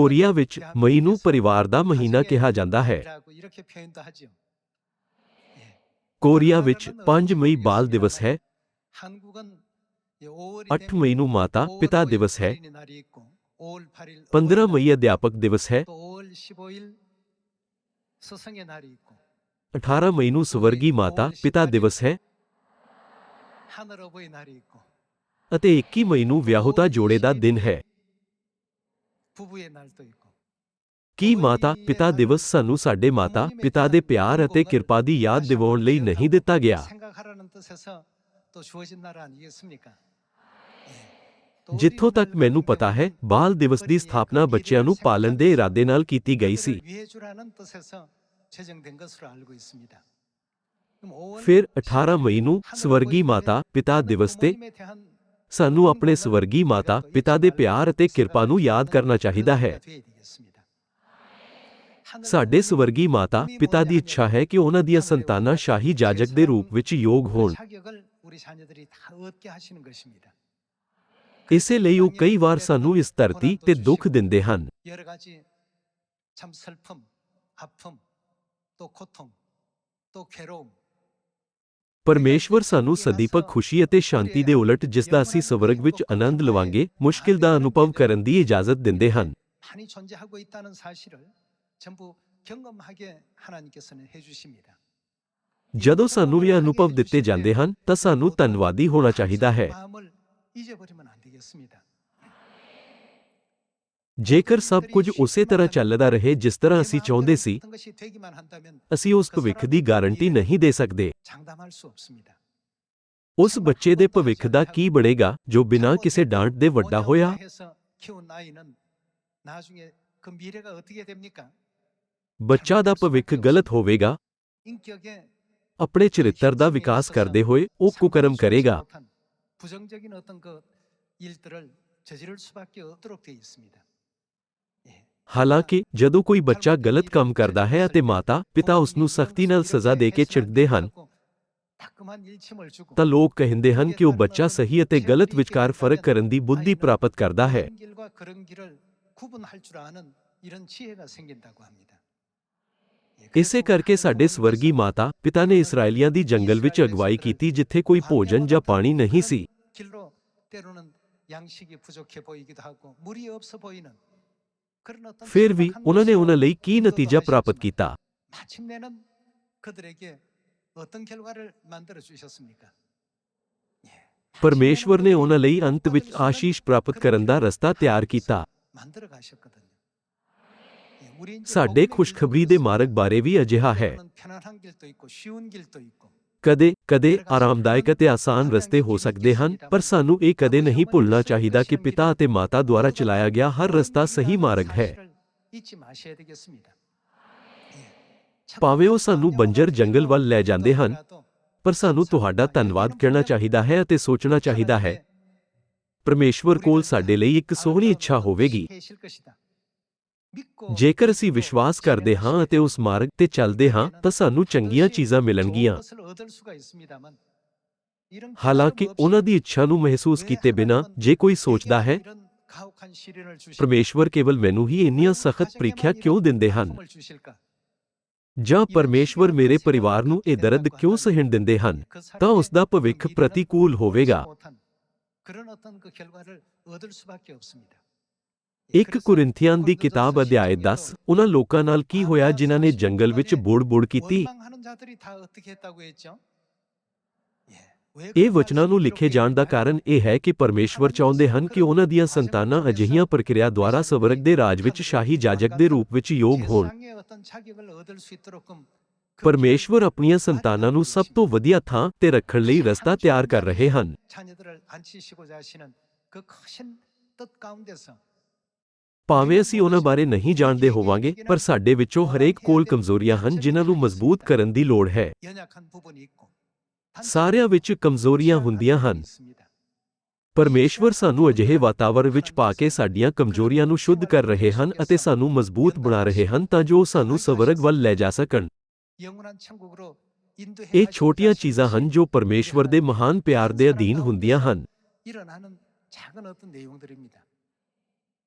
Korea ਵਿੱਚ ਮਈ ਨੂੰ ਪਰਿਵਾਰ ਦਾ ਮਹੀਨਾ ਕਿਹਾ ਜਾਂਦਾ ਹੈ। ਕੋਰੀਆ ਵਿੱਚ 5 ਮਈ ਬਾਲ ਦਿਵਸ ਹੈ। 8 ਮਈ ਨੂੰ ਮਾਤਾ ਪਿਤਾ ਦਿਵਸ ਹੈ। 15 ਮਈ ਅਧਿਆਪਕ ਦਿਵਸ ਹੈ। 18 ਮਈ ਨੂੰ ਸਵਰਗੀ ਮਾਤਾ ਪਿਤਾ ਦਿਵਸ ਹੈ। ਅਤੇ 21 ਮਈ ਨੂੰ ਵਿਆਹੁਤਾ ਜੋੜੇ ਦਾ ਦਿਨ ਹੈ। ਕੀ ਮਾਤਾ ਪਿਤਾ ਦਿਵਸ ਸਾਨੂੰ ਸਾਡੇ ਮਾਤਾ ਪਿਤਾ ਦੇ ਪਿਆਰ ਅਤੇ ਕਿਰਪਾ ਦੀ ਯਾਦ ਦਿਵਾਉਣ ਲਈ ਨਹੀਂ ਦਿੱਤਾ ਗਿਆ ਜਿੱਥੋਂ ਤੱਕ ਮੈਨੂੰ ਪਤਾ ਹੈ ਬਾਲ ਦਿਵਸ ਦੀ ਸਥਾਪਨਾ ਬੱਚਿਆਂ ਨੂੰ ਪਾਲਣ ਦੇ ਇਰਾਦੇ ਨਾਲ ਕੀਤੀ ਗਈ ਸੀ ਫਿਰ 18 ਮਈ ਨੂੰ ਸਵਰਗੀ ਮਾਤਾ ਪਿਤਾ ਦਿਵਸ ਤੇ ਸਾਨੂੰ ਆਪਣੇ ਸਵਰਗੀ ਮਾਤਾ ਪਿਤਾ ਦੇ ਪਿਆਰ ਅਤੇ ਕਿਰਪਾ ਨੂੰ ਯਾਦ ਕਰਨਾ ਚਾਹੀਦਾ ਹੈ ਸਾਡੇ ਸਵਰਗੀ ਮਾਤਾ ਪਿਤਾ ਦੀ ਇੱਛਾ ਹੈ ਕਿ ਉਹਨਾਂ ਦੀਆਂ ਸੰਤਾਨਾਂ ਸ਼ਾਹੀ ਜਾਜਕ ਦੇ ਰੂਪ ਵਿੱਚ ਯੋਗ ਹੋਣ 자격을 우리 자녀들이 다 얻게 하시는 것입니다. ਇਸੇ ਲਈ ਉਹ ਕਈ ਵਾਰ ਸਾਨੂੰ ਇਸ ਧਰਤੀ ਤੇ ਦੁੱਖ ਦਿੰਦੇ ਹਨ 여러 가지 참 슬픔, 아픔, 또 고통, 또 괴로움. ਪਰਮੇਸ਼ਵਰ ਸਾਨੂੰ ਸਦੀਪਕ ਖੁਸ਼ੀ ਅਤੇ ਸ਼ਾਂਤੀ ਦੇ ਉਲਟ ਜਿਸ ਦਾ ਅਸੀਂ ਸਵਰਗ ਵਿੱਚ ਆਨੰਦ ਲਵਾਂਗੇ ਮੁਸ਼ਕਿਲ ਦਾ ਅਨੁਭਵ ਕਰਨ ਦੀ ਇਜਾਜ਼ਤ ਦਿੰਦੇ ਹਨ। ਜਦੋਂ ਸਾਨੂੰ ਇਹ ਅਨੁਭਵ ਦਿੱਤੇ ਜਾਂਦੇ ਹਨ ਤਾਂ ਸਾਨੂੰ ਧੰਨਵਾਦੀ ਹੋਣਾ ਚਾਹੀਦਾ ਹੈ। ਜੇਕਰ ਸਭ ਕੁਝ ਉਸੇ ਤਰ੍ਹਾਂ ਚੱਲਦਾ ਰਹੇ ਜਿਸ ਤਰ੍ਹਾਂ ਅਸੀਂ ਚਾਹੁੰਦੇ ਸੀ 어떤 것이 되기만 한다면 ਅਸੀਂ ਉਸ ਭਵਿੱਖ ਦੀ ਗਾਰੰਟੀ ਨਹੀਂ ਦੇ ਸਕਦੇ 장담할 수 없습니다. ਉਸ ਬੱਚੇ ਦੇ ਭਵਿੱਖ ਦਾ ਕੀ ਬਣੇਗਾ ਜੋ ਬਿਨਾਂ ਕਿਸੇ ਡਾਂਟ ਦੇ ਵੱਡਾ ਹੋਇਆ 해서 키운 아이는 나중에 그 미래가 어떻게 됩니까? ਬੱਚਾ ਦਾ ਭਵਿੱਖ ਗਲਤ ਹੋਵੇਗਾ 인격에 ਆਪਣੇ ਚਰਿੱਤਰ ਦਾ ਵਿਕਾਸ ਕਰਦੇ ਹੋਏ ਉਹ ਕੁਕਰਮ ਕਰੇਗਾ 못한 부정적인 어떤 그 일들을 저지를 수밖에 없도록 되어 있습니다. ਹਾਲਾਂਕਿ ਜਦੋਂ ਕੋਈ ਬੱਚਾ ਗਲਤ ਕੰਮ ਕਰਦਾ ਹੈ ਅਤੇ ਮਾਤਾ ਪਿਤਾ ਉਸ ਨੂੰ ਸਖਤੀ ਨਾਲ ਸਜ਼ਾ ਦੇ ਕੇ ਚਿੜਦੇ ਹਨ ਤਾਂ ਲੋਕ ਕਹਿੰਦੇ ਹਨ ਕਿ ਉਹ ਬੱਚਾ ਸਹੀ ਅਤੇ ਗਲਤ ਵਿਚਕਾਰ ਫਰਕ ਕਰਨ ਦੀ ਬੁੱਧੀ ਪ੍ਰਾਪਤ ਕਰਦਾ ਹੈ ਇਸੇ ਕਰਕੇ ਸਾਡੇ ਸਵਰਗੀ ਮਾਤਾ ਪਿਤਾ ਨੇ ਇਸرائیਲੀਆਂ ਦੀ ਜੰਗਲ ਵਿੱਚ ਅਗਵਾਈ ਕੀਤੀ ਜਿੱਥੇ ਕੋਈ ਭੋਜਨ ਜਾਂ ਪਾਣੀ ਨਹੀਂ ਸੀ ਫਿਰ ਵੀ 절박한 ਉਹਨਾਂ ਨੇ ਉਹਨਾਂ ਲਈ 모습으로 ਕੀ 인도도 ਨਤੀਜਾ ਪ੍ਰਾਪਤ 하셨지만 ਕੀਤਾ 마침내는 그들에게 어떤 결과를 만들어 주셨습니까? ਪਰਮੇਸ਼ਵਰ ਨੇ ਉਹਨਾਂ ਲਈ ਅੰਤ ਵਿੱਚ ਆਸ਼ੀਸ਼ ਪ੍ਰਾਪਤ ਕਰਨ ਦਾ ਰਸਤਾ ਤਿਆਰ ਕੀਤਾ 만들어 가셨거든요. 예, 우리 이제 ਸਾਡੇ 복음의 ਖੁਸ਼ਖਬਰੀ 길도 ਦੇ 있어요. ਮਾਰਗ ਬਾਰੇ ਵੀ ਅਜਿਹਾ ਹੈ 때로는 편안한 길도 있고 쉬운 길도 있고 ਕਦੇ ਕਦੇ ਆਰਾਮਦਾਇਕ ਅਤੇ ਆਸਾਨ ਰਸਤੇ ਹੋ ਸਕਦੇ ਹਨ ਪਰ ਸਾਨੂੰ ਇਹ ਕਦੇ ਨਹੀਂ ਭੁੱਲਣਾ ਚਾਹੀਦਾ ਕਿ ਪਿਤਾ ਅਤੇ ਮਾਤਾ ਦੁਆਰਾ ਚਲਾਇਆ ਗਿਆ ਹਰ ਰਸਤਾ ਸਹੀ ਮਾਰਗ ਹੈ ਭਾਵੇਂ ਉਹ ਸਾਨੂੰ ਬੰਜਰ ਜੰਗਲ ਵੱਲ ਲੈ ਜਾਂਦੇ ਹਨ ਪਰ ਸਾਨੂੰ ਤੁਹਾਡਾ ਧੰਨਵਾਦ ਕਰਨਾ ਚਾਹੀਦਾ ਹੈ ਅਤੇ ਸੋਚਣਾ ਚਾਹੀਦਾ ਹੈ ਪਰਮੇਸ਼ਵਰ ਕੋਲ ਸਾਡੇ ਲਈ ਇੱਕ ਸੋਹਣੀ ਇੱਛਾ ਹੋਵੇਗੀ ਜੇਕਰ ਅਸੀਂ ਵਿਸ਼ਵਾਸ ਕਰਦੇ ਹਾਂ ਅਤੇ ਉਸ ਮਾਰਗ ਤੇ ਚੱਲਦੇ ਹਾਂ ਤਾਂ ਸਾਨੂੰ ਚੰਗੀਆਂ ਚੀਜ਼ਾਂ ਮਿਲਣਗੀਆਂ। ਹਾਲਾਂਕਿ ਉਹਨਾਂ ਦੀ ਇੱਛਾ ਨੂੰ ਮਹਿਸੂਸ ਕੀਤੇ ਬਿਨਾਂ ਜੇ ਕੋਈ ਸੋਚਦਾ ਹੈ ਪਰਮੇਸ਼ਵਰ ਕੇਵਲ ਮੈਨੂੰ ਹੀ ਇੰਨੀਆਂ ਸਖਤ ਪ੍ਰੀਖਿਆ ਕਿਉਂ ਦਿੰਦੇ ਹਨ? ਜਾਂ ਪਰਮੇਸ਼ਵਰ ਮੇਰੇ ਪਰਿਵਾਰ ਨੂੰ ਇਹ ਦਰਦ ਕਿਉਂ ਸਹਿਣ ਦਿੰਦੇ ਹਨ? ਤਾਂ ਉਸ ਦਾ ਭਵਿੱਖ ਪ੍ਰਤੀਕੂਲ ਹੋਵੇਗਾ। ਇੱਕ ਕੁਰਿੰਥੀਆਂ ਦੀ ਕਿਤਾਬ ਅਧਿਆਇ 10 ਉਹਨਾਂ ਲੋਕਾਂ ਨਾਲ ਕੀ ਹੋਇਆ ਜਿਨ੍ਹਾਂ ਨੇ ਜੰਗਲ ਵਿੱਚ ਬੁੜ-ਬੁੜ ਕੀਤੀ? ਇਹ ਵਚਨਾਂ ਨੂੰ ਲਿਖੇ ਜਾਣ ਦਾ ਕਾਰਨ ਇਹ ਹੈ ਕਿ ਪਰਮੇਸ਼ਵਰ ਚਾਹੁੰਦੇ ਹਨ ਕਿ ਉਹਨਾਂ ਦੀਆਂ ਸੰਤਾਨਾਂ ਅਜਿਹੀਆਂ ਪ੍ਰਕਿਰਿਆ ਦੁਆਰਾ ਸਵਰਗ ਦੇ ਰਾਜ ਵਿੱਚ ਸ਼ਾਹੀ ਜਾਜਕ ਦੇ ਰੂਪ ਵਿੱਚ ਯੋਗ ਹੋਣ। ਪਰਮੇਸ਼ਵਰ ਆਪਣੀਆਂ ਸੰਤਾਨਾਂ ਨੂੰ ਸਭ ਤੋਂ ਵਧੀਆ ਥਾਂ ਤੇ ਰੱਖਣ ਲਈ ਰਸਤਾ ਤਿਆਰ ਕਰ ਰਹੇ ਹਨ। ਭਾਵੇਂ ਅਸੀਂ ਉਹਨਾਂ ਬਾਰੇ ਨਹੀਂ ਜਾਣਦੇ ਹੋਵਾਂਗੇ, ਪਰ ਸਾਡੇ ਵਿੱਚੋਂ ਹਰੇਕ ਕੋਲ ਕਮਜ਼ੋਰੀਆਂ ਹਨ ਜਿਨ੍ਹਾਂ ਨੂੰ ਮਜ਼ਬੂਤ ਕਰਨ ਦੀ ਲੋੜ ਹੈ। ਸਾਰਿਆਂ ਵਿੱਚ ਕਮਜ਼ੋਰੀਆਂ ਹੁੰਦੀਆਂ ਹਨ। ਪਰਮੇਸ਼ਵਰ ਸਾਨੂੰ ਅਜਿਹੇ ਵਾਤਾਵਰਣ ਵਿੱਚ ਪਾ ਕੇ ਸਾਡੀਆਂ ਕਮਜ਼ੋਰੀਆਂ ਨੂੰ ਸ਼ੁੱਧ ਕਰ ਰਹੇ ਹਨ ਅਤੇ ਸਾਨੂੰ ਮਜ਼ਬੂਤ ਬਣਾ ਰਹੇ ਹਨ ਤਾਂ ਜੋ ਸਾਨੂੰ ਸਵਰਗ ਵੱਲ ਲੈ ਜਾ ਸਕਣ। ਇਹ ਛੋਟੀਆਂ ਚੀਜ਼ਾਂ ਹਨ ਜੋ ਪਰਮੇਸ਼ਵਰ ਦੇ ਮਹਾਨ ਪਿਆਰ ਦੇ ਅਧੀਨ ਹੁੰਦੀਆਂ ਹਨ।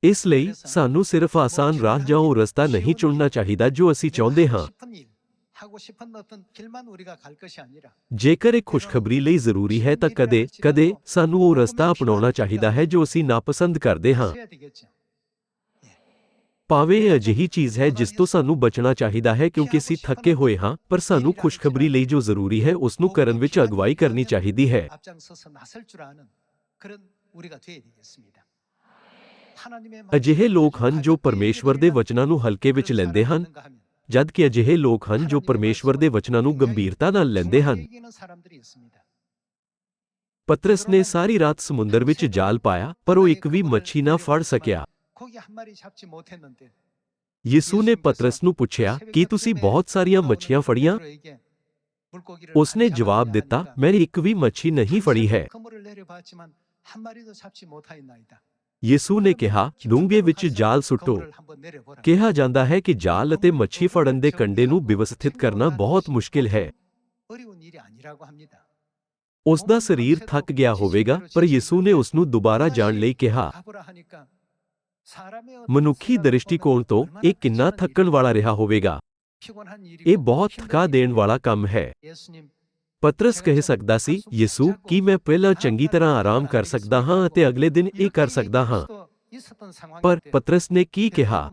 इस सानू सिर्फ़ आसान राह जो रस्ता नहीं चुनना चाहिए जो असी चाहते हाँ जेकर एक खुशखबरी ले ज़रूरी है तो कदे कदे सानू वो रस्ता अपनाना चाहिए है जो असी नापसंद करते हाँ पावे अजि चीज़ है जिस तो सू बचना चाहिए है क्योंकि असी थके हुए हाँ पर सू खुशखबरी ले जो ज़रूरी है उसनू करने अगवाई करनी चाहिए है ਅਜਿਹੇ ਲੋਕ ਹਨ ਜੋ ਪਰਮੇਸ਼ਵਰ ਦੇ ਵਚਨਾਂ ਨੂੰ ਹਲਕੇ ਵਿੱਚ ਲੈਂਦੇ ਹਨ ਜਦ ਕਿ ਅਜਿਹੇ ਲੋਕ ਹਨ ਜੋ ਪਰਮੇਸ਼ਵਰ ਦੇ ਵਚਨਾਂ ਨੂੰ ਗੰਭੀਰਤਾ ਨਾਲ ਲੈਂਦੇ ਹਨ ਪਤਰਸ ਨੇ ਸਾਰੀ ਰਾਤ ਸਮੁੰਦਰ ਵਿੱਚ ਜਾਲ ਪਾਇਆ ਪਰ ਉਹ ਇੱਕ ਵੀ ਮੱਛੀ ਨਾ ਫੜ ਸਕਿਆ ਯਿਸੂ ਨੇ ਪਤਰਸ ਨੂੰ ਪੁੱਛਿਆ ਕੀ ਤੁਸੀਂ ਬਹੁਤ ਸਾਰੀਆਂ ਮੱਛੀਆਂ ਫੜੀਆਂ ਉਸਨੇ ਜਵਾਬ ਦਿੱਤਾ ਮੈਂ ਇੱਕ ਵੀ ਮੱਛੀ ਨਹੀਂ ਫੜੀ ਹੈ ਯਿਸੂ ਨੇ ਕਿਹਾ, ਡੂੰਘੇ ਵਿੱਚ ਜਾਲ ਸੁੱਟੋ। ਕਿਹਾ ਜਾਂਦਾ ਹੈ ਕਿ ਜਾਲ ਅਤੇ ਮੱਛੀ ਫੜਨ ਦੇ ਕੰਡੇ ਨੂੰ ਵਿਵਸਥਿਤ ਕਰਨਾ ਬਹੁਤ ਮੁਸ਼ਕਿਲ ਹੈ। ਉਸ ਦਾ ਸਰੀਰ ਥੱਕ ਗਿਆ ਹੋਵੇਗਾ, ਪਰ ਯਿਸੂ ਨੇ ਉਸ ਨੂੰ ਦੁਬਾਰਾ ਜਾਣ ਲਈ ਕਿਹਾ। ਮਨੁੱਖੀ ਦ੍ਰਿਸ਼ਟੀਕੋਣ ਤੋਂ ਇਹ ਕਿੰਨਾ ਥੱਕਣ ਵਾਲਾ ਰਿਹਾ ਹੋਵੇਗਾ। ਇਹ ਬਹੁਤ ਥਕਾ ਦੇਣ ਵਾਲਾ ਕੰਮ ਹੈ। ਪਤਰਸ ਕਹਿ ਸਕਦਾ ਸੀ ਯਿਸੂ ਕੀ ਮੈਂ ਪਹਿਲਾਂ ਚੰਗੀ ਤਰ੍ਹਾਂ ਆਰਾਮ ਕਰ ਸਕਦਾ ਹਾਂ ਅਤੇ ਅਗਲੇ ਦਿਨ ਇਹ ਕਰ ਸਕਦਾ ਹਾਂ ਪਰ ਪਤਰਸ ਨੇ ਕੀ ਕਿਹਾ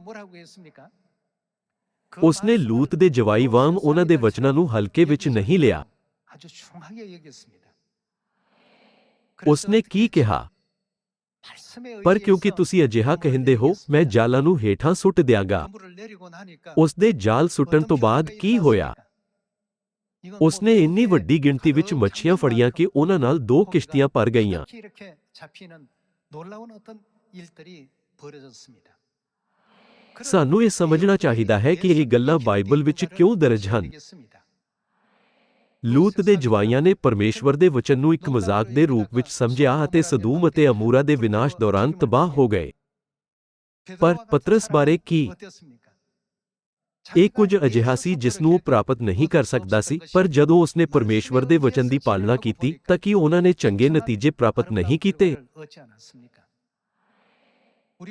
ਉਸਨੇ ਲੂਤ ਦੇ ਜਵਾਈ ਵਾਂਗ ਉਹਨਾਂ ਦੇ ਵਚਨਾਂ ਨੂੰ ਹਲਕੇ ਵਿੱਚ ਨਹੀਂ ਲਿਆ ਉਸਨੇ ਕੀ ਕਿਹਾ ਪਰ ਕਿਉਂਕਿ ਤੁਸੀਂ ਅਜਿਹਾ ਕਹਿੰਦੇ ਹੋ ਮੈਂ ਜਾਲਾਂ ਨੂੰ ਹੇਠਾਂ ਸੁੱਟ ਦਿਆਂਗਾ ਉਸ ਦੇ ਜਾਲ ਸੁੱਟਣ ਤੋਂ ਬਾਅਦ ਕੀ ਹੋਇਆ ਉਸਨੇ ਇੰਨੀ ਵੱਡੀ ਗਿਣਤੀ ਵਿੱਚ ਮੱਛੀਆਂ ਫੜੀਆਂ ਕਿ ਉਹਨਾਂ ਨਾਲ ਦੋ ਕਿਸ਼ਤੀਆਂ ਭਰ ਗਈਆਂ। ਸਾਨੂੰ ਇਹ ਸਮਝਣਾ ਚਾਹੀਦਾ ਹੈ ਕਿ ਇਹ ਗੱਲਾਂ ਬਾਈਬਲ ਵਿੱਚ ਕਿਉਂ ਦਰਜ ਹਨ? ਲੂਤ ਦੇ ਜਵਾਈਆਂ ਨੇ ਪਰਮੇਸ਼ਵਰ ਦੇ ਵਚਨ ਨੂੰ ਇੱਕ ਮਜ਼ਾਕ ਦੇ ਰੂਪ ਵਿੱਚ ਸਮਝਿਆ ਅਤੇ ਸਦੂਮ ਅਤੇ ਅਮੂਰਾ ਦੇ ਵਿਨਾਸ਼ ਦੌਰਾਨ ਤਬਾਹ ਹੋ ਗਏ। ਪਰ ਪਤਰਸ ਬਾਰੇ ਕੀ? ਇਹ ਕੁਝ ਅਜਿਹਾ ਸੀ ਜਿਸ ਨੂੰ ਉਹ ਪ੍ਰਾਪਤ ਨਹੀਂ ਕਰ ਸਕਦਾ ਸੀ, ਪਰ ਜਦੋਂ ਉਸਨੇ ਪਰਮੇਸ਼ਵਰ ਦੇ ਵਚਨ ਦੀ ਪਾਲਣਾ ਕੀਤੀ ਤਾਂ ਕੀ ਉਹਨਾਂ ਨੇ ਚੰਗੇ ਨਤੀਜੇ ਪ੍ਰਾਪਤ ਨਹੀਂ ਕੀਤੇ?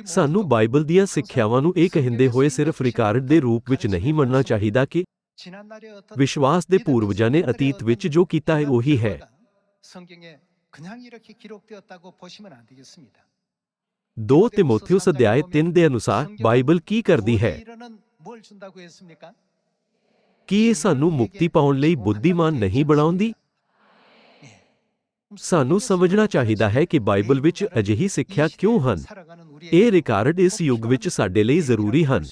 ਸਾਨੂੰ ਬਾਈਬਲ ਦੀਆਂ ਸਿੱਖਿਆਵਾਂ ਨੂੰ ਇਹ ਕਹਿੰਦੇ ਹੋਏ ਸਿਰਫ ਰਿਕਾਰਡ ਦੇ ਰੂਪ ਵਿੱਚ ਨਹੀਂ ਮੰਨਣਾ ਚਾਹੀਦਾ ਕਿ ਵਿਸ਼ਵਾਸ ਦੇ ਪੂਰਵਜਾਂ ਨੇ ਅਤੀਤ ਵਿੱਚ ਜੋ ਕੀਤਾ ਹੈ ਉਹੀ ਹੈ। ਦੋ ਤਿਮੋਥਿਉਸ ਅਧਿਆਇ 3 ਦੇ ਅਨੁਸਾਰ ਬਾਈਬਲ ਕੀ ਕਰਦੀ ਹੈ? ਕੀ ਇਹ ਸਾਨੂੰ ਮੁਕਤੀ ਪਾਉਣ ਲਈ ਬੁੱਧੀਮਾਨ ਨਹੀਂ ਬਣਾਉਂਦੀ? ਸਾਨੂੰ ਸਮਝਣਾ ਚਾਹੀਦਾ ਹੈ ਕਿ ਬਾਈਬਲ ਵਿੱਚ ਅਜਿਹੀ ਸਿੱਖਿਆ ਕਿਉਂ ਹਨ? ਇਹ ਰਿਕਾਰਡ ਇਸ ਯੁੱਗ ਵਿੱਚ ਸਾਡੇ ਲਈ ਜ਼ਰੂਰੀ ਹਨ।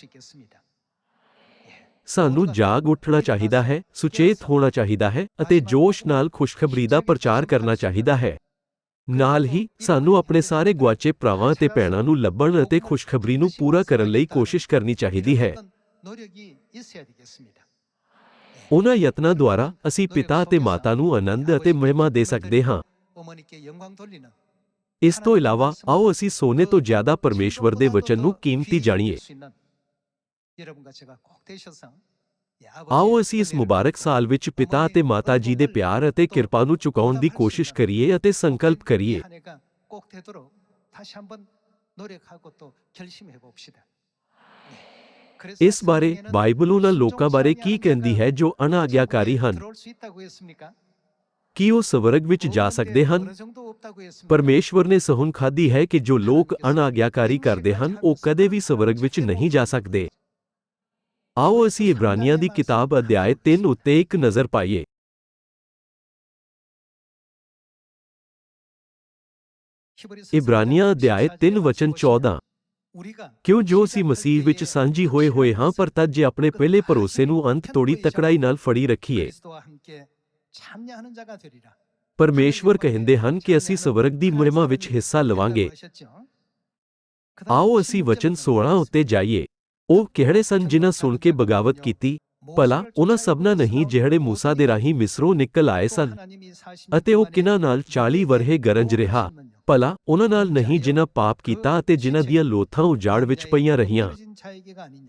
ਸਾਨੂੰ ਜਾਗ ਉੱਠਣਾ ਚਾਹੀਦਾ ਹੈ, ਸੁਚੇਤ ਹੋਣਾ ਚਾਹੀਦਾ ਹੈ ਅਤੇ ਜੋਸ਼ ਨਾਲ ਖੁਸ਼ਖਬਰੀ ਦਾ ਪ੍ਰਚਾਰ ਕਰਨਾ ਚਾਹੀਦਾ ਹੈ। ਨਾਲ ਹੀ, ਸਾਨੂੰ ਆਪਣੇ ਸਾਰੇ ਗੁਆਚੇ ਭਰਾਵਾਂ ਅਤੇ ਭੈਣਾਂ ਨੂੰ ਲੱਭਣ ਅਤੇ ਖੁਸ਼ਖਬਰੀ ਨੂੰ ਪੂਰਾ ਕਰਨ ਲਈ ਕੋਸ਼ਿਸ਼ ਕਰਨੀ ਚਾਹੀਦੀ ਹੈ। ਉਹਨਾਂ ਯਤਨਾਂ ਦੁਆਰਾ ਅਸੀਂ ਪਿਤਾ ਅਤੇ ਮਾਤਾ ਨੂੰ ਆਨੰਦ ਅਤੇ ਮਹਿਮਾ ਦੇ ਸਕਦੇ ਹਾਂ ਇਸ ਤੋਂ ਇਲਾਵਾ ਆਓ ਅਸੀਂ ਸੋਨੇ ਤੋਂ ਜ਼ਿਆਦਾ ਪਰਮੇਸ਼ਵਰ ਦੇ ਵਚਨ ਨੂੰ ਕੀਮਤੀ ਜਾਣੀਏ ਆਓ ਅਸੀਂ ਇਸ ਮੁਬਾਰਕ ਸਾਲ ਵਿੱਚ ਪਿਤਾ ਅਤੇ ਮਾਤਾ ਜੀ ਦੇ ਪਿਆਰ ਅਤੇ ਕਿਰਪਾ ਨੂੰ ਚੁਕਾਉਣ ਦੀ ਕੋਸ਼ਿਸ਼ ਕਰੀਏ ਅਤੇ ਸੰਕਲਪ ਕਰੀਏ ਇਸ ਬਾਰੇ ਬਾਈਬਲ ਉਹਨਾਂ ਲੋਕਾਂ ਬਾਰੇ ਕੀ ਕਹਿੰਦੀ ਹੈ ਜੋ ਅਨਾਗਿਆਕਾਰੀ ਹਨ? ਕੀ ਉਹ ਸਵਰਗ ਵਿੱਚ ਜਾ ਸਕਦੇ ਹਨ? ਪਰਮੇਸ਼ਵਰ ਨੇ ਸਹੁੰ ਖਾਦੀ ਹੈ ਕਿ ਜੋ ਲੋਕ ਅਨਾਗਿਆਕਾਰੀ ਕਰਦੇ ਹਨ ਉਹ ਕਦੇ ਵੀ ਸਵਰਗ ਵਿੱਚ ਨਹੀਂ ਜਾ ਸਕਦੇ। ਆਓ ਅਸੀਂ ਇਬਰਾਨੀਆਂ ਦੀ ਕਿਤਾਬ ਅਧਿਆਇ 3 ਉੱਤੇ ਇੱਕ ਨਜ਼ਰ ਪਾਈਏ। ਇਬਰਾਨੀਆਂ ਅਧਿਆਇ 3 ਵਚਨ 14 ਕਿਉਂ ਜੋ ਅਸੀਂ ਮਸੀਹ ਵਿੱਚ ਸਾਂਝੀ ਹੋਏ ਹੋਏ ਹਾਂ ਪਰ ਤਦ ਜੇ ਆਪਣੇ ਪਹਿਲੇ ਭਰੋਸੇ ਨੂੰ ਅੰਤ ਤੋੜੀ ਤਕੜਾਈ ਨਾਲ ਫੜੀ ਰੱਖੀਏ। ਪਰਮੇਸ਼ਵਰ ਕਹਿੰਦੇ ਹਨ ਕਿ ਅਸੀਂ ਸਵਰਗ ਦੀ ਮਹਿਮਾ ਵਿੱਚ ਹਿੱਸਾ ਲਵਾਂਗੇ। ਆਓ ਅਸੀਂ ਵਚਨ 16 ਉੱਤੇ ਜਾਈਏ। ਉਹ ਕਿਹੜੇ ਸਨ ਜਿਨ੍ਹਾਂ ਸੁਣ ਕੇ ਬਗਾਵਤ ਕੀਤੀ? ਭਲਾ ਉਹਨਾਂ ਸਭਨਾ ਨਹੀਂ ਜਿਹੜੇ ਮੂਸਾ ਦੇ ਰਾਹੀਂ ਮਿਸਰੋਂ ਨਿਕਲ ਆਏ ਸਨ ਅਤੇ ਉਹ ਕਿਨਾਂ ਨਾਲ 40 ਵਰਹੇ ਗਰੰਜ ਰਿਹਾ? ਭਲਾ ਉਹਨਾਂ ਨਾਲ ਨਹੀਂ ਜਿਨ੍ਹਾਂ ਪਾਪ ਕੀਤਾ ਅਤੇ ਜਿਨ੍ਹਾਂ ਦੀਆਂ ਲੋਥਾਂ ਉਜਾੜ ਵਿੱਚ ਪਈਆਂ ਰਹੀਆਂ।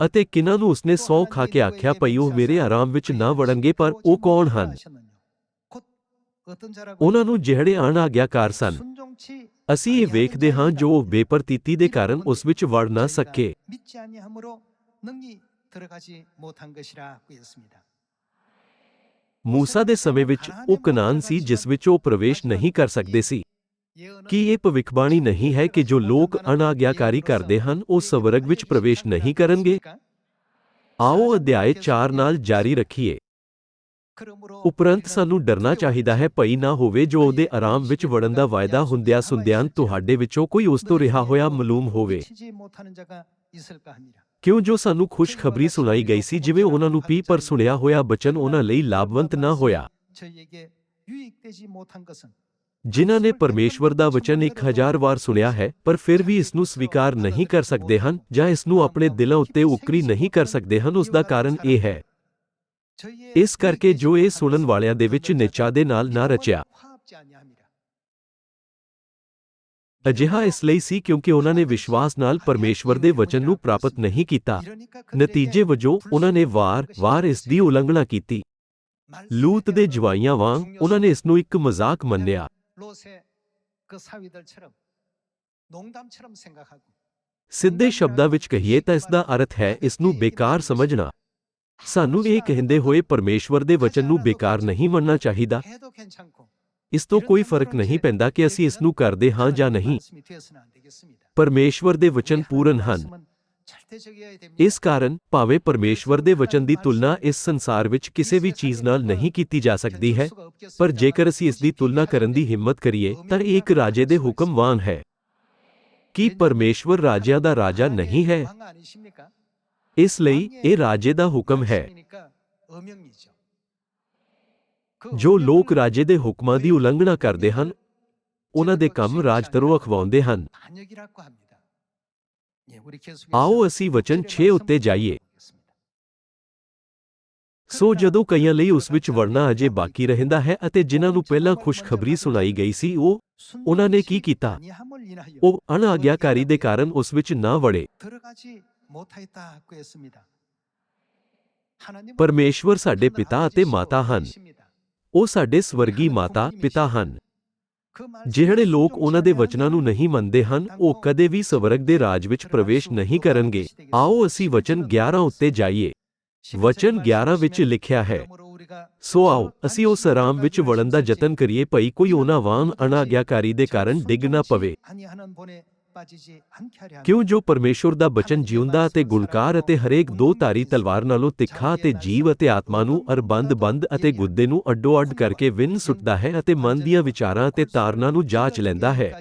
ਅਤੇ ਕਿਨਾਂ ਨੂੰ ਉਸਨੇ ਸੌ ਖਾ ਕੇ ਆਖਿਆ ਪਈ ਉਹ ਮੇਰੇ ਆਰਾਮ ਵਿੱਚ ਨਾ ਵੜਨਗੇ, ਪਰ ਉਹ ਕੌਣ ਹਨ? ਉਹਨਾਂ ਨੂੰ ਜਿਹੜੇ ਅਣਆਗਿਆਕਾਰ ਸਨ। ਅਸੀਂ ਇਹ ਵੇਖਦੇ ਹਾਂ ਜੋ ਉਹ ਬੇਪਰਤੀਤੀ ਦੇ ਕਾਰਨ ਉਸ ਵਿੱਚ ਵੜ ਨਾ ਸਕੇ। ਮੂਸਾ ਦੇ ਸਮੇਂ ਵਿੱਚ ਉਹ ਕਨਾਨ ਸੀ, ਜਿਸ ਵਿੱਚ ਉਹ ਪ੍ਰਵੇਸ਼ ਨਹੀਂ ਕਰ ਸਕਦੇ ਸੀ। ਕੀ ਇਹ ਭਵਿੱਖਬਾਣੀ ਨਹੀਂ ਹੈ ਕਿ ਜੋ ਲੋਕ ਅਨਾਗਿਆਕਾਰੀ ਕਰਦੇ ਹਨ, ਉਹ ਸਵਰਗ ਵਿੱਚ ਪ੍ਰਵੇਸ਼ ਨਹੀਂ ਕਰਨਗੇ? ਆਓ ਅਧਿਆਇ 4 ਨਾਲ ਜਾਰੀ ਰੱਖੀਏ। ਉਪਰੰਤ ਸਾਨੂੰ ਡਰਨਾ ਚਾਹੀਦਾ ਹੈ, ਭਈ ਨਾ ਹੋਵੇ ਜੋ ਉਹਦੇ ਆਰਾਮ ਵਿੱਚ ਵੜਨ ਦਾ ਵਾਅਦਾ ਹੁੰਦਿਆਂ ਸੁਣਦਿਆਂ ਤੁਹਾਡੇ ਵਿੱਚੋਂ ਕੋਈ ਉਸ ਤੋਂ ਰਿਹਾ ਹੋਇਆ ਮਾਲੂਮ ਹੋਵੇ। ਕਿਉਂ ਜੋ ਸਾਨੂੰ ਖੁਸ਼ਖਬਰੀ ਸੁਣਾਈ ਗਈ ਸੀ, ਜਿਵੇਂ ਉਹਨਾਂ ਨੂੰ ਪੀ ਪਰ ਸੁਣਿਆ ਹੋਇਆ ਬਚਨ ਉਹਨਾਂ ਲਈ ਲਾਭਵੰਤ ਨਾ ਹੋਇਆ? ਜਿਨ੍ਹਾਂ ਨੇ ਪਰਮੇਸ਼ਵਰ ਦਾ ਵਚਨ 1000 ਵਾਰ ਸੁਣਿਆ ਹੈ, ਪਰ ਫਿਰ ਵੀ ਇਸ ਨੂੰ ਸਵੀਕਾਰ ਨਹੀਂ ਕਰ ਸਕਦੇ ਹਨ ਜਾਂ ਇਸ ਨੂੰ ਆਪਣੇ ਦਿਲਾਂ ਉੱਤੇ ਉਕਰੀ ਨਹੀਂ ਕਰ ਸਕਦੇ ਹਨ, ਉਸ ਦਾ ਕਾਰਨ ਇਹ ਹੈ। ਇਸ ਕਰਕੇ ਜੋ ਇਹ ਸੁਣਨ ਵਾਲਿਆਂ ਦੇ ਵਿੱਚ ਨਿਚਾ ਦੇ ਨਾਲ ਨਾ ਰਚਿਆ। ਅਜਿਹਾ ਇਸ ਲਈ ਸੀ ਕਿਉਂਕਿ ਉਹਨਾਂ ਨੇ ਵਿਸ਼ਵਾਸ ਨਾਲ ਪਰਮੇਸ਼ਵਰ ਦੇ ਵਚਨ ਨੂੰ ਪ੍ਰਾਪਤ ਨਹੀਂ ਕੀਤਾ। ਨਤੀਜੇ ਵਜੋਂ ਉਹਨਾਂ ਨੇ ਵਾਰ-ਵਾਰ ਇਸ ਦੀ ਉਲੰਘਣਾ ਕੀਤੀ। ਲੂਤ ਦੇ ਜਵਾਈਆਂ ਵਾਂਗ ਉਹਨਾਂ ਨੇ ਇਸ ਨੂੰ ਇੱਕ ਮਜ਼ਾਕ ਮੰਨਿਆ। ਸਿੱਧੇ ਸ਼ਬਦਾਂ ਵਿੱਚ ਕਹੀਏ ਤਾਂ ਇਸ ਦਾ ਅਰਥ ਹੈ ਇਸ ਨੂੰ ਬੇਕਾਰ ਸਮਝਣਾ। ਸਾਨੂੰ ਇਹ ਕਹਿੰਦੇ ਹੋਏ ਪਰਮੇਸ਼ਵਰ ਦੇ ਵਚਨ ਨੂੰ ਬੇਕਾਰ ਨਹੀਂ ਮੰਨਣਾ ਚਾਹੀਦਾ। ਇਸ ਤੋਂ ਕੋਈ ਫ਼ਰਕ ਨਹੀਂ ਪੈਂਦਾ ਕਿ ਅਸੀਂ ਇਸ ਨੂੰ ਕਰਦੇ ਹਾਂ ਜਾਂ ਨਹੀਂ। ਪਰਮੇਸ਼ਵਰ ਦੇ ਵਚਨ ਪੂਰਨ ਹਨ। ਇਸ ਕਾਰਨ ਭਾਵੇਂ ਪਰਮੇਸ਼ਵਰ ਦੇ ਵਚਨ ਦੀ ਤੁਲਨਾ ਇਸ ਸੰਸਾਰ ਵਿੱਚ ਕਿਸੇ ਵੀ ਚੀਜ਼ ਨਾਲ ਨਹੀਂ ਕੀਤੀ ਜਾ ਸਕਦੀ ਹੈ, ਪਰ ਜੇਕਰ ਅਸੀਂ ਇਸ ਦੀ ਤੁਲਨਾ ਕਰਨ ਦੀ ਹਿੰਮਤ ਕਰੀਏ, ਤਾਂ ਇਹ ਇੱਕ ਰਾਜੇ ਦੇ ਹੁਕਮ ਵਾਂਗ ਹੈ। ਕੀ ਪਰਮੇਸ਼ਵਰ ਰਾਜਿਆਂ ਦਾ ਰਾਜਾ ਨਹੀਂ ਹੈ? ਇਸ ਲਈ ਇਹ ਰਾਜੇ ਦਾ ਹੁਕਮ ਹੈ। ਜੋ ਲੋਕ ਰਾਜੇ ਦੇ ਹੁਕਮਾਂ ਦੀ ਉਲੰਘਣਾ ਕਰਦੇ ਹਨ, ਉਹਨਾਂ ਦੇ ਕੰਮ ਰਾਜਤਰੋ ਅਖਵਾਉਂਦੇ ਹਨ। ਆਓ ਅਸੀਂ ਵਚਨ 6 ਉੱਤੇ ਜਾਈਏ ਸੋ ਜਦੋਂ ਕਈਆਂ ਲਈ ਉਸ ਵਿੱਚ ਵੜਨਾ ਅਜੇ ਬਾਕੀ ਰਹਿੰਦਾ ਹੈ ਅਤੇ ਜਿਨ੍ਹਾਂ ਨੂੰ ਪਹਿਲਾਂ ਖੁਸ਼ਖਬਰੀ ਸੁਣਾਈ ਗਈ ਸੀ ਉਹ ਉਹਨਾਂ ਨੇ ਕੀ ਕੀਤਾ ਉਹ ਅਣਆਗਿਆਕਾਰੀ ਦੇ ਕਾਰਨ ਉਸ ਵਿੱਚ ਨਾ ਵੜੇ ਪਰਮੇਸ਼ਵਰ ਸਾਡੇ ਪਿਤਾ ਅਤੇ ਮਾਤਾ ਹਨ ਉਹ ਸਾਡੇ ਸਵਰਗੀ ਮਾਤਾ ਪਿਤਾ ਹਨ ਜਿਹੜੇ ਲੋਕ ਉਹਨਾਂ ਦੇ ਵਚਨਾਂ ਨੂੰ ਨਹੀਂ ਮੰਨਦੇ ਹਨ, ਉਹ ਕਦੇ ਵੀ ਸਵਰਗ ਦੇ ਰਾਜ ਵਿੱਚ ਪ੍ਰਵੇਸ਼ ਨਹੀਂ ਕਰਨਗੇ। ਆਓ ਅਸੀਂ ਵਚਨ 11 ਉੱਤੇ ਜਾਈਏ। ਵਚਨ 11 ਵਿੱਚ ਲਿਖਿਆ ਹੈ, ਸੋ ਆਓ, ਅਸੀਂ ਉਸ ਆਰਾਮ ਵਿੱਚ ਵੜਨ ਦਾ ਯਤਨ ਕਰੀਏ, ਭਈ ਕੋਈ ਉਹਨਾਂ ਵਾਂਗ ਅਣਾਗਿਆਕਾਰੀ ਦੇ ਕਾਰਨ ਡਿੱਗ ਨਾ ਪਵੇ। ਕਿਉਂ ਜੋ ਪਰਮੇਸ਼ਵਰ ਦਾ ਬਚਨ ਜਿਉਂਦਾ ਅਤੇ ਗੁਣਕਾਰ ਅਤੇ ਹਰੇਕ ਦੋ ਧਾਰੀ ਤਲਵਾਰ ਨਾਲੋਂ ਤਿੱਖਾ ਅਤੇ ਜੀਵ ਅਤੇ ਆਤਮਾ ਨੂੰ ਅਰਬੰਦ-ਬੰਦ ਅਤੇ ਗੁੱਦੇ ਨੂੰ ਅੱਡੋ-ਅੱਡ ਕਰਕੇ ਵਿੰਨ ਸੁੱਟਦਾ ਹੈ ਅਤੇ ਮਨ ਦੀਆਂ ਵਿਚਾਰਾਂ ਅਤੇ ਤਾਰਨਾਂ ਨੂੰ ਜਾਂਚ ਲੈਂਦਾ ਹੈ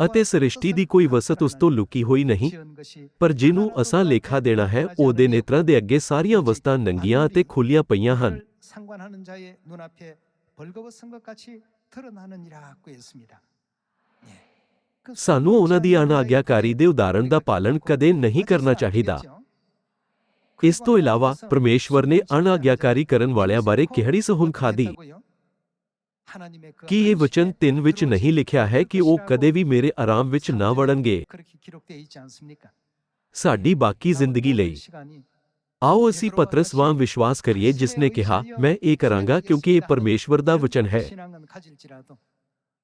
ਅਤੇ ਸ੍ਰਿਸ਼ਟੀ ਦੀ ਕੋਈ ਵਸਤ ਉਸ ਤੋਂ ਲੁਕੀ ਹੋਈ ਨਹੀਂ ਪਰ ਜਿਹਨੂੰ ਅਸਾਂ ਲੇਖਾ ਦੇਣਾ ਹੈ ਉਹਦੇ ਨੇਤਰਾਂ ਦੇ ਅੱਗੇ ਸਾਰੀਆਂ ਵਸਤਾਂ ਨੰਗੀਆਂ ਅਤੇ ਖੁੱਲੀਆਂ ਪਈਆਂ ਹਨ ਸਾਨੂੰ ਉਹਨਾਂ ਦੀ ਅਨਾਗਿਆਕਾਰੀ ਦੇ ਉਦਾਹਰਣ ਦਾ ਪਾਲਣ ਕਦੇ ਨਹੀਂ ਕਰਨਾ ਚਾਹੀਦਾ। ਇਸ ਤੋਂ ਇਲਾਵਾ ਪਰਮੇਸ਼ਵਰ ਨੇ ਅਨਾਗਿਆਕਾਰੀ ਕਰਨ ਵਾਲਿਆਂ ਬਾਰੇ ਕਿਹੜੀ ਸਹੁੰ ਖਾਦੀ ਕੀ ਇਹ ਵਚਨ 3 ਵਿੱਚ ਨਹੀਂ ਲਿਖਿਆ ਹੈ ਕਿ ਉਹ ਕਦੇ ਵੀ ਮੇਰੇ ਆਰਾਮ ਵਿੱਚ ਨਾ ਵੜਨਗੇ? ਸਾਡੀ ਬਾਕੀ ਜ਼ਿੰਦਗੀ ਲਈ। ਆਓ ਅਸੀਂ ਪਤਰਸ ਵਾਂਗ ਵਿਸ਼ਵਾਸ ਕਰੀਏ, ਜਿਸ ਨੇ ਕਿਹਾ, ਮੈਂ ਇਹ ਕਰਾਂਗਾ ਕਿਉਂਕਿ ਇਹ ਪਰਮੇਸ਼ਵਰ ਦਾ ਵਚਨ ਹੈ।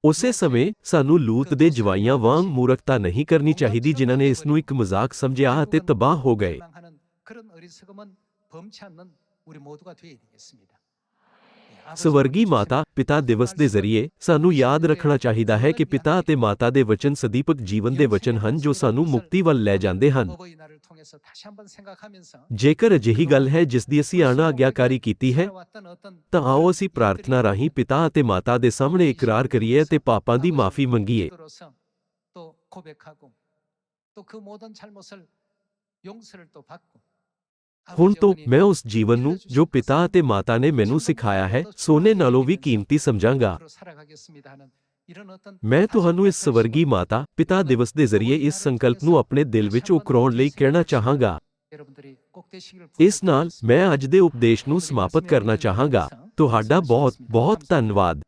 ਉਸੇ ਸਮੇਂ ਸਾਨੂੰ ਲੂਤ ਦੇ ਜਵਾਈਆਂ ਵਾਂਗ ਮੂਰਖਤਾ ਨਹੀਂ ਕਰਨੀ ਚਾਹੀਦੀ ਜਿਨ੍ਹਾਂ ਨੇ ਇਸ ਨੂੰ ਇੱਕ ਮਜ਼ਾਕ ਸਮਝਿਆ ਅਤੇ ਤਬਾਹ ਹੋ ਗਏ। ਸਵਰਗੀ ਮਾਤਾ ਪਿਤਾ ਦਿਵਸ ਦੇ ਜ਼ਰੀਏ ਸਾਨੂੰ ਯਾਦ ਰੱਖਣਾ ਚਾਹੀਦਾ ਹੈ ਕਿ ਪਿਤਾ ਅਤੇ ਮਾਤਾ ਦੇ ਵਚਨ ਸਦੀਪਕ ਜੀਵਨ ਦੇ ਵਚਨ ਹਨ ਜੋ ਸਾਨੂੰ ਮੁਕਤੀ ਵੱਲ ਲੈ ਜਾਂਦੇ ਹਨ। ਜੇਕਰ ਅਜਿਹੀ ਗੱਲ ਹੈ ਜਿਸ ਦੀ ਅਸੀਂ ਅਣਆਗਿਆਕਾਰੀ ਕੀਤੀ ਹੈ, ਤਾਂ ਆਓ ਅਸੀਂ ਪ੍ਰਾਰਥਨਾ ਰਾਹੀਂ ਪਿਤਾ ਅਤੇ ਮਾਤਾ ਦੇ ਸਾਹਮਣੇ ਇਕਰਾਰ ਕਰੀਏ ਅਤੇ ਪਾਪਾਂ ਦੀ ਮਾਫੀ ਮੰਗੀਏ। ਹੁਣ ਤੋਂ ਮੈਂ ਉਸ ਜੀਵਨ ਨੂੰ ਜੋ ਪਿਤਾ ਅਤੇ ਮਾਤਾ ਨੇ ਮੈਨੂੰ ਸਿਖਾਇਆ ਹੈ ਸੋਨੇ ਨਾਲੋਂ ਵੀ ਕੀਮਤੀ ਸਮਝਾਂਗਾ। ਮੈਂ ਤੁਹਾਨੂੰ ਇਸ ਸਵਰਗੀ ਮਾਤਾ ਪਿਤਾ ਦਿਵਸ ਦੇ ਜ਼ਰੀਏ ਇਸ ਸੰਕਲਪ ਨੂੰ ਆਪਣੇ ਦਿਲ ਵਿੱਚ ਉਕਰਾਉਣ ਲਈ ਕਹਿਣਾ ਚਾਹਾਂਗਾ। ਇਸ ਨਾਲ ਮੈਂ ਅੱਜ ਦੇ ਉਪਦੇਸ਼ ਨੂੰ ਸਮਾਪਤ ਕਰਨਾ ਚਾਹਾਂਗਾ। ਤੁਹਾਡਾ ਬਹੁਤ ਬਹੁਤ ਧੰਨਵਾਦ।